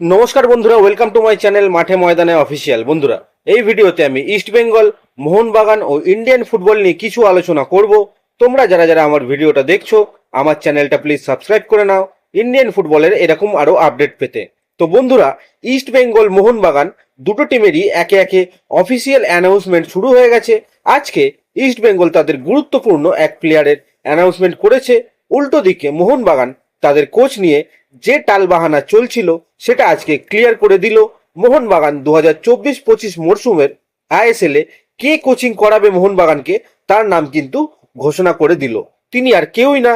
নমস্কার বন্ধুরা welcome to my channel মাঠে ময়দানে অফিসিয়াল বন্ধুরা, এই ভিডিওতে আমি ইস্ট বেঙ্গল মোহনবাগান ও ইন্ডিয়ান ফুটবল নিয়ে কিছু আলোচনা করব। তোমরা যারা যারা আমার ভিডিওটা দেখছ, আমার চ্যানেলটা প্লিজ সাবস্ক্রাইব করে নাও। ইন্ডিয়ান ফুটবলের এরকম আরও আপডেট পেতে। তো বন্ধুরা ইস্ট বেঙ্গল মোহনবাগান দুটো টিমেরই একে একে অফিসিয়াল অ্যানাউন্সমেন্ট শুরু হয়ে গেছে। আজকে ইস্ট বেঙ্গল তাদের গুরুত্বপূর্ণ এক প্লেয়ারের অ্যানাউন্সমেন্ট করেছে। উল্টো দিকে মোহনবাগান তাদের কোচ নিয়ে যে টালবাহানা চলছিল সেটা আজকে ক্লিয়ার করে দিল মোহনবাগান দু হাজার চব্বিশ পঁচিশ মরশুমের আইএসএল এ। কে কোচিং করাবে মোহনবাগানকে? তার নাম কিন্তু ঘোষণা করে দিল। তিনি আর কেউই না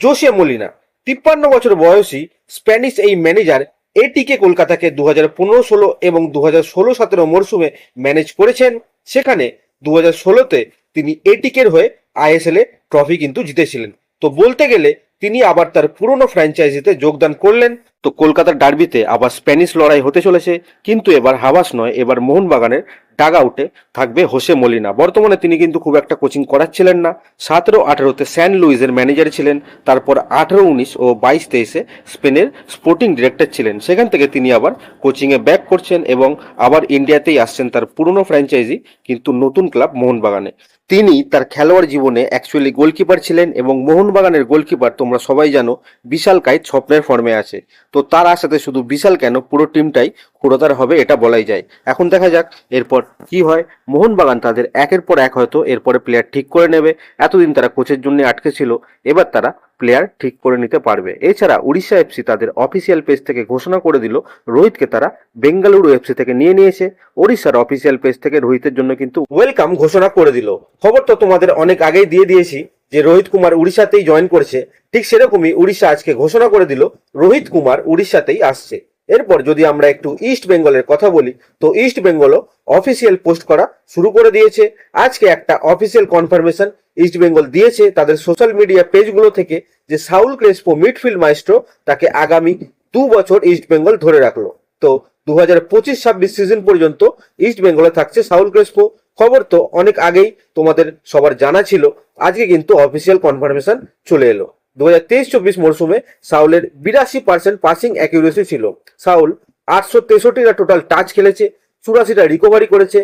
জোসে মলিনা। তিপ্পান্ন বছর বয়সী স্প্যানিশ এই ম্যানেজার এটিকে কলকাতাকে দু হাজার পনেরো ষোলো এবং দু হাজার ষোলো সতেরো মরশুমে ম্যানেজ করেছেন। সেখানে দু হাজার ষোলোতে তিনি এটিকের হয়ে আইএসএল এ ট্রফি কিন্তু জিতেছিলেন। তো বলতে গেলে তিনি আবার তার পুরনো ফ্র্যাঞ্চাইজিতে যোগদান করলেন। তো কলকাতার ডার্বিতে আবার স্প্যানিশ লড়াই হতে চলেছে, কিন্তু এবার হাবাস নয়, এবার মোহনবাগানের ডাগ আউটে থাকবে হোসে মলিনা। বর্তমানে তিনি কিন্তু খুব একটা কোচিং করাচ্ছিলেন না। সতেরো, আঠেরোতে স্যান লুইজের ম্যানেজার ছিলেন। তারপর আঠেরো, উনিশ ও বাইশ, তেইশে স্পেনের স্পোর্টিং ডিরেক্টর ছিলেন। সেখান থেকে তিনি আবার কোচিংয়ে ব্যাক করছেন এবং আবার ইন্ডিয়াতেই আসছেন তার পুরনো ফ্র্যাঞ্চাইজি কিন্তু নতুন ক্লাব মোহনবাগানে। তিনি তার খেলোয়াড় জীবনে অ্যাকচুয়ালি গোলকিপার ছিলেন এবং মোহনবাগানের গোলকিপার তোমরা সবাই জানো, বিশাল স্বপ্নের ফর্মে আছে। তো তার আশাতে শুধু বিশাল কেন পুরো টিমটাই পুরোতার হবে এটা বলাই যায়। এখন দেখা যাক, এরপর কি হয়? মোহনবাগান তাদের একের পর এক হয়তো এরপরে প্লেয়ার ঠিক করে নেবে। এতদিন তারা কোচের জন্য আটকে ছিল, এবার তারা প্লেয়ার ঠিক করে নিতে পারবে। এছাড়া উড়িষ্যা এফসি তাদের অফিসিয়াল পেজ থেকে ঘোষণা করে দিল, রোহিতকে তারা বেঙ্গালুরু এফসি থেকে নিয়ে নিয়েছে। ওড়িশার অফিসিয়াল পেজ থেকে রোহিতের জন্য কিন্তু ওয়েলকাম ঘোষণা করে দিল। খবর তো তোমাদের অনেক আগেই দিয়ে দিয়েছি যে রোহিত কুমার উড়িষ্যাতেই জয়েন করেছে। ঠিক সেরকমই উড়িষ্যা আজকে ঘোষণা করে দিল, রোহিত কুমার উড়িষ্যাতেই আসছে। এরপর যদি আমরা একটু ইস্ট বেঙ্গলের কথা বলি, তো ইস্ট বেঙ্গলও অফিসিয়াল পোস্ট করা শুরু করে দিয়েছে। আজকে একটা অফিসিয়াল কনফার্মেশন ইস্ট বেঙ্গল দিয়েছে তাদের সোশ্যাল মিডিয়া পেজগুলো থেকে যে সাউল ক্রেসপো মিডফিল্ড মাইস্ট্রো তাকে আগামী দু বছর ইস্ট বেঙ্গল ধরে রাখল। তো দু হাজার পঁচিশ ছাব্বিশ সিজন পর্যন্ত ইস্ট বেঙ্গলে থাকছে সাউল ক্রেসপো খবর তো অনেক আগেই তোমাদের সবার জানা ছিল। আজকে কিন্তু অফিসিয়াল কনফার্মেশন চলে এলো। দু হাজার তেইশ চব্বিশ মরশুমে সাউলের বিরাশি পার্সেন্ট পাসিং অ্যাকিউরেসি ছিল। সাউল আটশো তেষট্টিটা টোটাল টাচ খেলেছে, চুরাশিটা রিকভারি করেছে,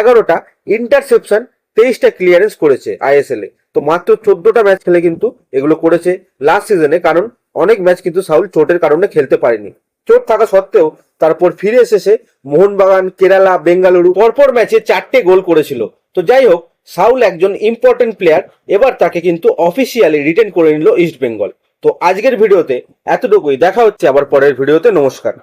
এগারোটা ইন্টারসেপশন তেইশটা ক্লিয়ারেন্স করেছে আইএসএল এ। তো মাত্র চোদ্দটা ম্যাচ খেলে কিন্তু এগুলো করেছে লাস্ট সিজনে কারণ অনেক ম্যাচ কিন্তু সাউল চোটের কারণে খেলতে পারেনি। চোট থাকা সত্ত্বেও তারপর ফিরে এসেছে মোহনবাগান, কেরালা, বেঙ্গালুরু। পরপর ম্যাচে চারটে গোল করেছিল। তো যাই হোক, সাউল একজন ইম্পর্টেন্ট প্লেয়ার এবার তাকে কিন্তু অফিসিয়ালি রিটেন করে নিল ইস্ট বেঙ্গল তো আজকের ভিডিওতে এতটুকুই। দেখা হচ্ছে আবার পরের ভিডিওতে। নমস্কার।